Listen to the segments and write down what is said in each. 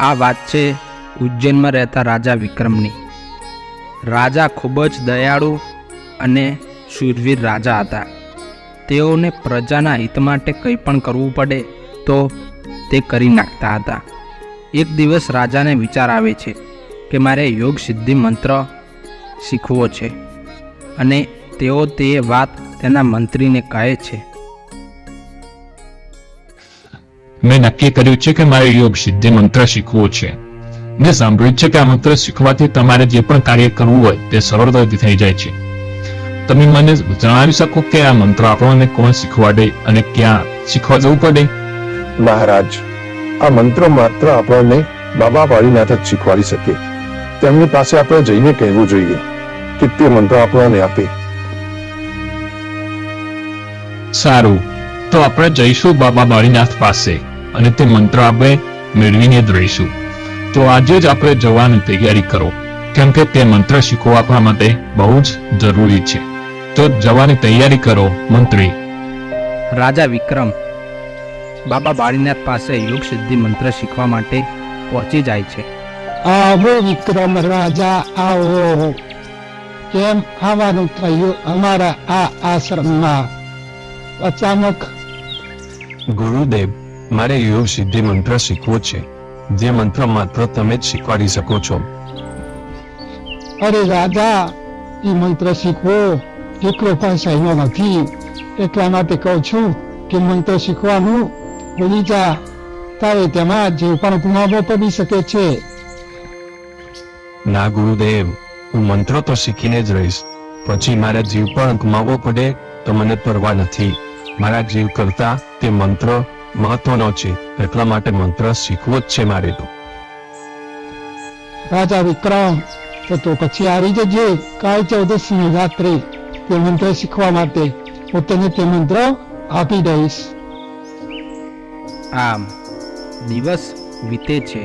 આ વાત છે ઉજ્જૈનમાં રહેતા રાજા વિક્રમની. રાજા ખૂબ જ દયાળુ અને શૂરવીર રાજા હતા. તેઓને પ્રજાના હિત માટે કંઈ પણ કરવું પડે તો તે કરી નાખતા હતા. એક દિવસ રાજાને વિચાર આવે છે કે મારે યોગ સિદ્ધિ મંત્ર શીખવો છે અને તેઓ તે વાત તેના મંત્રીને કહે છે. મેં નક્કી કર્યું છે કે મારે યોગ સિદ્ધિ મંત્ર શીખવો છે. મેં સાંભળ્યું છે કે આ મંત્ર શીખવાથી તમારે જે પણ કાર્ય કરવું હોય તે સરળતાથી થઈ જાય છે. તમે મને જણાવી શકો કે આ મંત્ર આપણને કોણ શીખવાડે અને ક્યાં શીખવા જવું પડે? મહારાજ આ મંત્ર માત્ર આપણને બાબા વાળીનાથ જ શીખવાડી શકે. તેમની પાસે આપણે જઈને કહેવું જોઈએ કે તે મંત્ર આપણને આપે. સારું. તો આપણે જઈશું બાબા બાળીનાથ પાસે. અને તે મંત્ર આપણે મેળવીને જ રહીશું. તો આજે જ આપણે જવાની તૈયારી કરો કેમ કે તે મંત્ર શીખવા આપણા માટે બહુ જ જરૂરી છે. તો જવાની તૈયારી કરો મંત્રી. રાજા વિક્રમ બાબા બાળીનાથ પાસે યોગ સિદ્ધિ મંત્ર શીખવા માટે પહોંચી જાય છે. આવો વિક્રમ રાજા આવો. કેમ આવવાનું થયું અમારા આ આશ્રમમાં? અચાનક ગુરુદેવ મારે યોગ સિદ્ધિ મંત્ર શીખવો છે. જે મંત્ર માત્ર તમે જ શીખવાડી શકો છો. અરે રાજા એ મંત્ર શીખવો એકલો પણ સહેલો નથી. એટલા માટે કહું છું કે મંત્ર શીખવાનું ભૂલી જા. તારે તેમાં જે પણ ગુમાવો પડી શકે છે. ના ગુરુદેવ હું મંત્ર તો શીખીને જ રહીશ. પછી મારા જીવ પણ ગુમાવવો પડે તો મને પરવા નથી. મારા જીવ કરતા તે મંત્ર મહત્વનો છે. એટલા માટે મંત્ર શીખવો જ છે મારે તો. રાજા વિક્રમ તો તો પછી આવી જજે. કાલ ચૌદશની રાત્રે તે મંત્ર શીખવા માટે હું તને તે મંત્ર આપી દઈશ. આમ દિવસ વીતે છે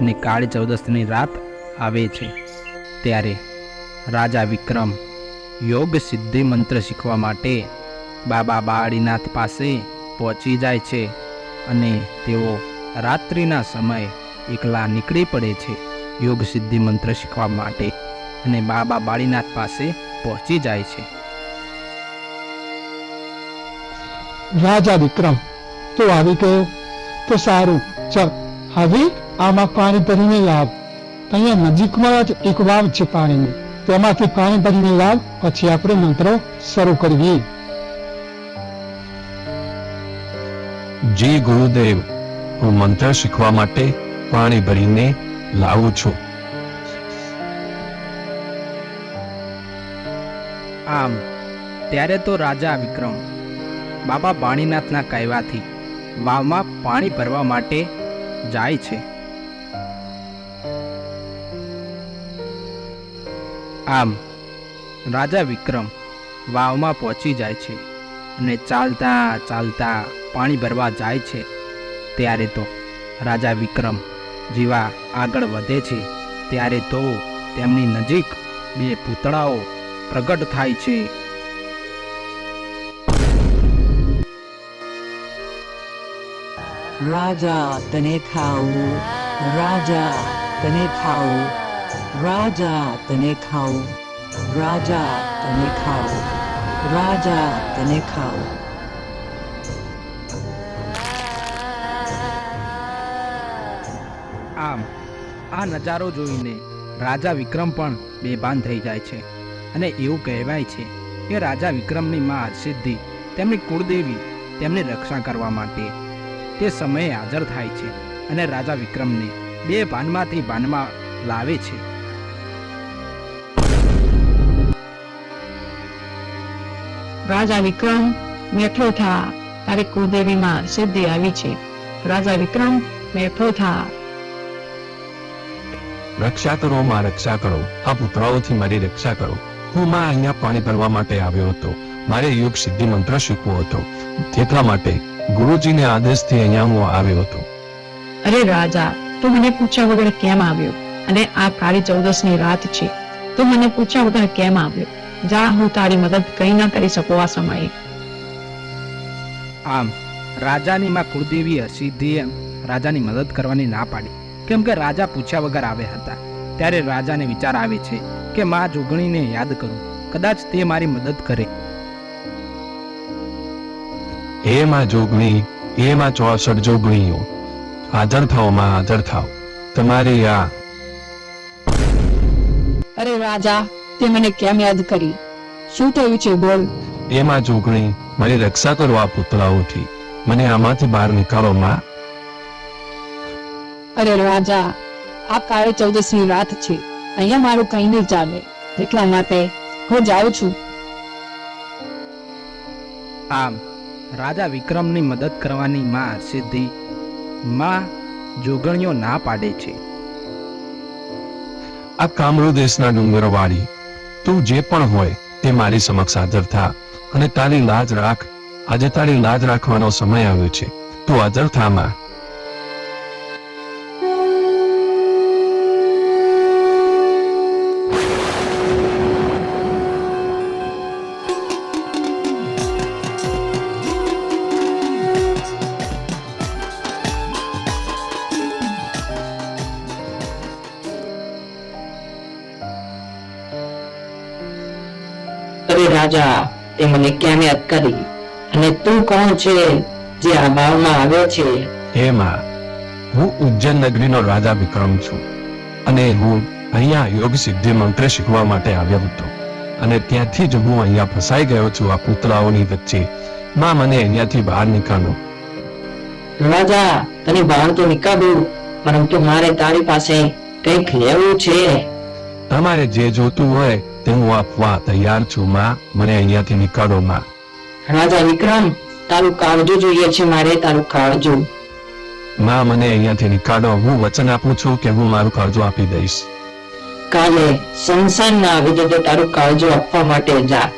અને કાળી ચૌદસની રાત આવે છે. ત્યારે રાજા વિક્રમ યોગ સિદ્ધિ મંત્ર શીખવા માટે બાબા બાળીનાથ પાસે પહોંચી જાય છે અને તેઓ રાત્રિના સમયે એકલા નીકળી પડે છે યોગ સિદ્ધિ મંત્ર શીખવા માટે અને બાબા બાળીનાથ પાસે પહોંચી જાય છે. રાજા વિક્રમ, તો આવી ગયો. તો સારું, ચાલ. હવે આમાં પાણી ભરીને લાવ. અહીંયા નજીકમાં જ એક વાવ છે પાણીની. તેમાંથી પાણી ભરીને લાવ, પછી આપણે મંત્રો શરૂ કરીએ. જી ગુરુદેવ, હું મંત્ર શીખવા માટે પાણી ભરીને લાવું છું. આમ, ત્યારે તો રાજા વિક્રમ બાબા બાણીનાથના કહેવાથી વાવમાં પાણી ભરવા માટે જાય છે. આમ, રાજા વિક્રમ વાવમાં પહોંચી જાય છે અને ચાલતા ચાલતા પાણી ભરવા જાય છે, ત્યારે તો રાજા વિક્રમ જેવા આગળ વધે છે, ત્યારે તો તેમની નજીક બે પૂતળાઓ પ્રગટ થાય છે. રાજા તને ખાવું રાજા તને ખાવું રાજા તને ખાવું રાજા તને ખાવું રાજા તને ખાવું આમ, આ નજારો જોઈને રાજા વિક્રમ પણ બેભાન થઈ જાય છે. અને એવું કહેવાય છે કે રાજા વિક્રમની મા સિદ્ધિ તેમની કુળદેવી તેમની રક્ષા કરવા માટે તે સમયે હાજર થાય છે અને રાજા વિક્રમને બે ભાનમાંથી ભાનમાં લાવે છે. રાજા વિક્રમ મેઠો થા, તારી કુળદેવીમાં સિદ્ધિ આવી છે. રાજા વિક્રમ મેઠો થા રક્ષા કરો માં રક્ષા કરો. આ પુતળાઓથી મારી રક્ષા કરો. હું માં અહીંયા પાણી ભરવા માટે આવ્યો હતો. મારે યોગ સિદ્ધિ મંત્ર શીખવો હતો. તેટલા માટે ગુરુજીને આદેશથી અહીંયા હું આવ્યો હતો. અરે રાજા તું મને પૂછ્યા વગર કેમ આવ્યો? અને આ કાળી ચૌદસની રાત છે. તું મને પૂછ્યા વગર કેમ આવ્યો? જા હું તારી મદદ કઈ ના કરી શકું આ સમયે. આમ રાજાની માં કુળદેવી સિદ્ધિએ રાજાની મદદ કરવાની ના પાડી. કેમ કે રાજા પૂછ્યા વગર આવ્યા હતા. ત્યારે રાજાને વિચાર આવે છે કે મા જોગણીને યાદ કરું. કદાચ તે મારી મદદ કરે. હે માં જોગણી હે માં ચોસઠ જોગણીઓ. હાજર થાઓ માં હાજર થાઓ. તમારી આ અરે રાજા તે મને કેમ યાદ કરી? શું થયું છે બોલ. હે માં જોગણી મારી રક્ષા કરો આ પુતળાઓથી. મને આમાંથી બહાર નીકાળો માં. અરે રાજા આ કાળે ચૌદસની રાત છે. અહીંયા મારું કઈ નહીં ચાલે. એટલા માટે હું જાઉં છું. આમ રાજા વિક્રમની મદદ કરવાની માં સિદ્ધિ માં જોગણીઓ ના પાડે છે. આ કામરો દેશના ડુંગરો વાળી તું જે પણ હોય તે મારી સમક્ષ હાજર થા અને તારી લાજ રાખ. આજે તારી લાજ રાખવાનો સમય આવ્યો છે. તું હાજર થા માં. રાજા તે મને ક્યાંને અટકાવી અને તું કોણ છે જે આ ભાવમાં આવ્યો છે? હે માં હું ઉજ્જૈન નગરીનો રાજા વિક્રમ છું અને હું અહીંયા યોગ સિદ્ધિ મંત્ર શીખવા માટે આવ્યો હતો. અને ત્યાંથી જ હું અહીંયા ફસાઈ ગયો છું આ પુતળાઓની વચ્ચે. માં મને અહીંયાથી બહાર નીકાળો. રાજા તને બહાર તો નીકાળું પરંતુ મારે તારી પાસે કંઈક લેવું છે. તમારે જે જોતું હોય તે હું આપવા તૈયાર છું માં મને અહીંયાથી નીકાળો માં. રાજા વિક્રમ તારું કાળજો જોઈએ છે મારે તારું કાળજો. માં મને અહીંયાથી નીકાળો. હું વચન આપું છું કે હું મારું કાળજો આપી દઈશ. કાલે સંસારના આવી જતો તારું કાળજો આપવા માટે જા.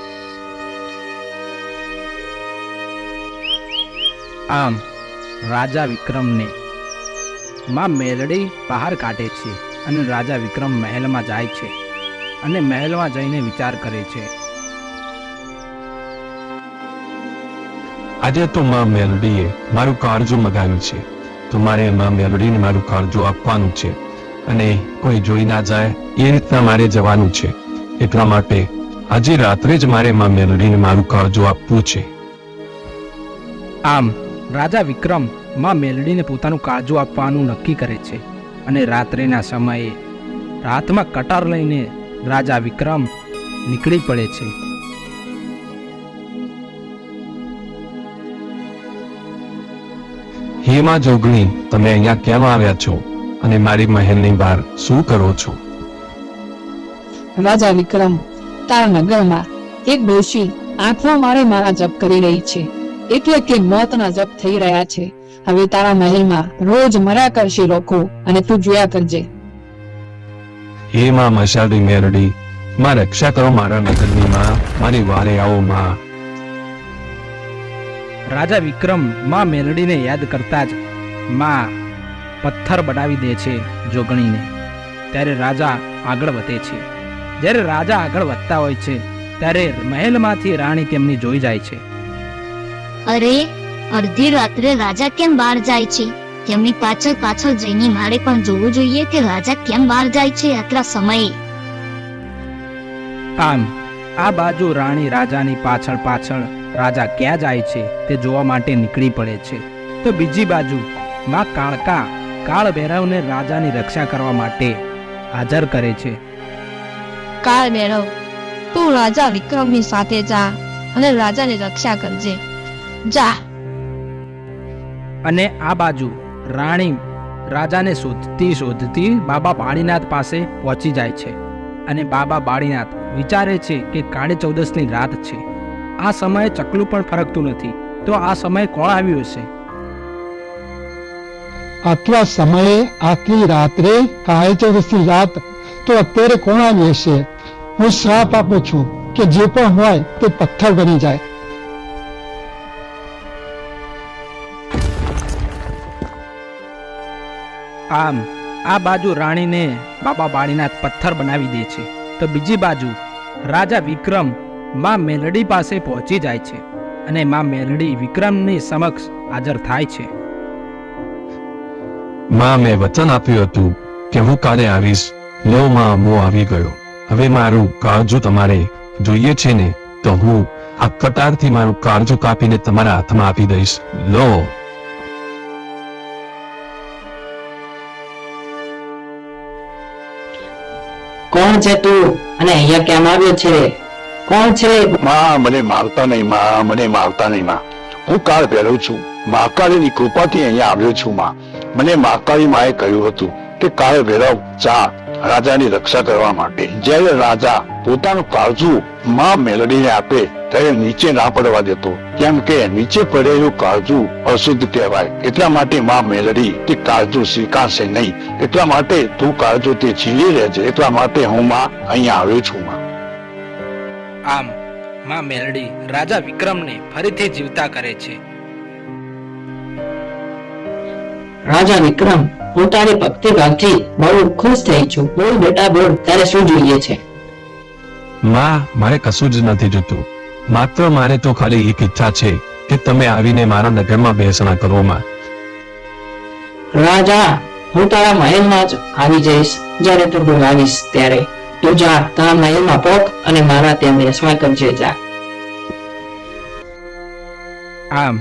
આમ રાજા વિક્રમને. માં મેલડી બહાર કાઢે છે અને રાજા વિક્રમ મહેલમાં જાય છે. અને મહેલમાં જઈને વિચાર કરે છે. આજે તો માં મેલડીએ મારું કાળજું મગાવ્યું છે. તો મારે માં મેલડીને મારું કાળજું આપવાનું છે. અને કોઈ જોઈ ના જાય એ રીતના મારે જવાનું છે. એટલા માટે આજે રાત્રે જ મારે માં મેલડીને મારું કાળજું આપવું છે. આમ રાજા વિક્રમમાં મેલડીને પોતાનું કાળજું આપવાનું નક્કી કરે છે. અને રાત્રેના સમયે રાતમાં કટાર લઈને રાજા વિક્રમ નીકળી પડે છે. હેમા જોગણી તમે અહીંયા કેમ આવ્યા છો? અને મારી મહેલની બહાર શું કરો છો? રાજા વિક્રમ તારા નગરમાં એક ડોશી આંખમાં મારે મારા જપ કરી રહી છે. એટલે કે મોતના જપ થઈ રહ્યા છે. હવે તારા મહેલમાં રોજ મર્યા કરશે લોકો અને તું જોયા કરજે. હે માં મશાલી મેરડી માં રક્ષા કરો મારા નગરની માં મારી વારે આવો માં. રાજા વિક્રમમાં મેલડીને યાદ કરતા જ માં પથ્થર બનાવી દે છે જોગણીને. ત્યારે રાજા આગળ વધે છે. જ્યારે રાજા આગળ વધતા હોય છે ત્યારે મહેલમાંથી રાણી તેમની જોઈ જાય છે. અરે અડધી રાત્રે રાજા કેમ બહાર જાય છે? તેમની પાછળ પાછળ જઈને મારે પણ જોવું જોઈએ કે રાજા કેમ બહાર જાય છે આટલા સમયે. આમ આ બાજુ રાણી રાજાની પાછળ પાછળ રાજા ક્યાં જાય છે તે જોવા માટે નીકળી પડે છે. તો બીજી બાજુ માં કાળકા કાળ ભૈરવને રાજાની રક્ષા કરવા માટે હાજર કરે છે. કાળ ભૈરવ તું રાજા વિક્રમની સાથે જા અને રાજાની રક્ષા કરજે. જા. અને આ બાજુ રાણી રાજાને શોધતી શોધતી બાબા બાળીનાથ પાસે પહોંચી જાય છે અને બાબા બાળીનાથ વિચારે છે કે કાળી ચૌદસની રાત છે. આ સમયે ચકલું પણ ફરકતું નથી. તો આ સમયે કોણ આવ્યું હશે? આટલા સમયે, આટલી રાત્રે કાળી ચૌદસની રાત, તો અત્યારે કોણ આવ્યું હશે? હું શ્રાપ આપું છું કે જે પણ હોય તે પથ્થર બની જાય. આમ, આ બાજુ રાણીને બાબા બાળીનાથ પથ્થર બનાવી દે છે. તો બીજી બાજુ, રાજા વિક્રમમાં મેલડી પાસે પહોંચી જાય છે અને માં મેલડી વિક્રમની સમક્ષ હાજર થાય છે. માં, મેં વચન આપ્યું હતું કે હું કાલે આવીશ. લો માં, હું આવી ગયો. હવે મારું કાળજું તમારે જોઈએ છે ને, તો હું આ કટારથી મારું કાળજું કાપીને તમારા હાથમાં આપી દઈશ. લો. કોણ છે તું? અને અહીંયા કેમ આવ્યો છે? કોણ છે? માં, મને મારતા નહીં, માં, મને મારતા નહીં, માં. હું કાળ ભેરવ છું. મહાકાળીની કૃપાથી અહીંયા આવ્યો છું, માં. મને મહાકાળી માએ કહ્યું હતું કે, કાળ ભેરવ ચા રાજાની રક્ષા કરવા માટે. જ્યારે રાજા પોતાનું કાળજું માં મેલડીને આપે ત્યારે નીચે ના પડવા દેતો. કેમ કે નીચે પડેલું કાળજું અશુદ્ધ કહેવાય. એટલા માટે માં મેલડી તે કાળજું સ્વીકારશે નહીં. એટલા માટે તું કાળજું તે છીલી રહેજે એટલા માટે હું માં અહીંયા આવ્યો છું માં. આમ માં મેલડી રાજા વિક્રમને ફરીથી જીવતા કરે છે. રાજા વિક્રમ હું તારી ભક્તિ ભાવથી બહુ ખુશ થઈ છું. બોલ બેટા બોલ. તારે શું જોઈએ છે? માં મારે કશું જ નથી જોતું. માત્ર મારે તો ખાલી એક ઈચ્છા છે કે તમે આવીને મારા નગરમાં બેસણા કરો માં. રાજા હું તારા મહેલમાં જ આવી જઈશ. જ્યારે તું બોલાવીશ ત્યારે. તું જા તારા મહેલમાં પોક અને મારા ત્યાં બેસવા કરજે જા. આમ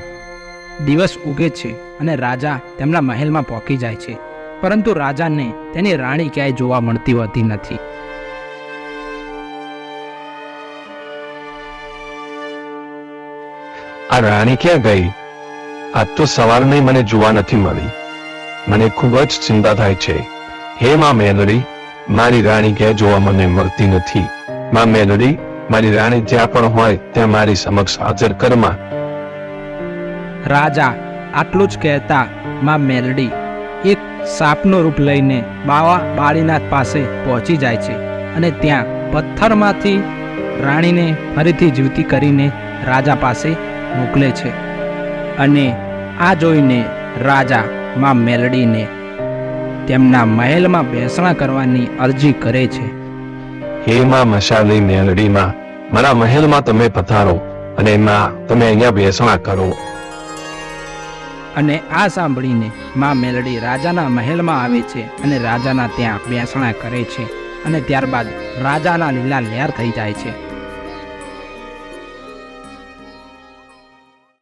દિવસ ઉગે છે અને રાજા તેમના મહેલમાં પહોંચી જાય છે. પરંતુ રાજાને તેની રાણી ક્યાંય જોવા મળતી હોતી નથી. આ રાણી ક્યાં ગઈ? આજ તો સવારની મને જોવા નથી મળી. મને ખૂબ જ ચિંતા થાય છે. હે માં મેલડી મારી રાણી ક્યાં જોવા મને મળતી નથી. માં મેલડી મારી રાણી જ્યાં પણ હોય ત્યાં મારી સમક્ષ હાજર કરમાં રાજા આટલું જ કહેતા માં મેલડી એક સાપનું રૂપ લઈને બાવા બાળીનાથ પાસે પહોંચી જાય છે અને ત્યાં પથ્થરમાંથી રાણીને ફરીથી જીવતી કરીને રાજા પાસે મોકલે છે. અને આ જોઈને રાજા માં મેલડીને તેમના મહેલમાં બેસણા કરવાની અરજી કરે છે. હે માં મશાલી મેલડીમાં મારા મહેલમાં તમે પધારો અને માં, તમે અહીંયા બેસણા કરો. અને આ સાંભળીને માં મેલડી રાજાના મહેલમાં આવે છે અને રાજાના ત્યાં બેસણા કરે છે અને ત્યારબાદ રાજાના લીલા લહેર થઈ જાય છે.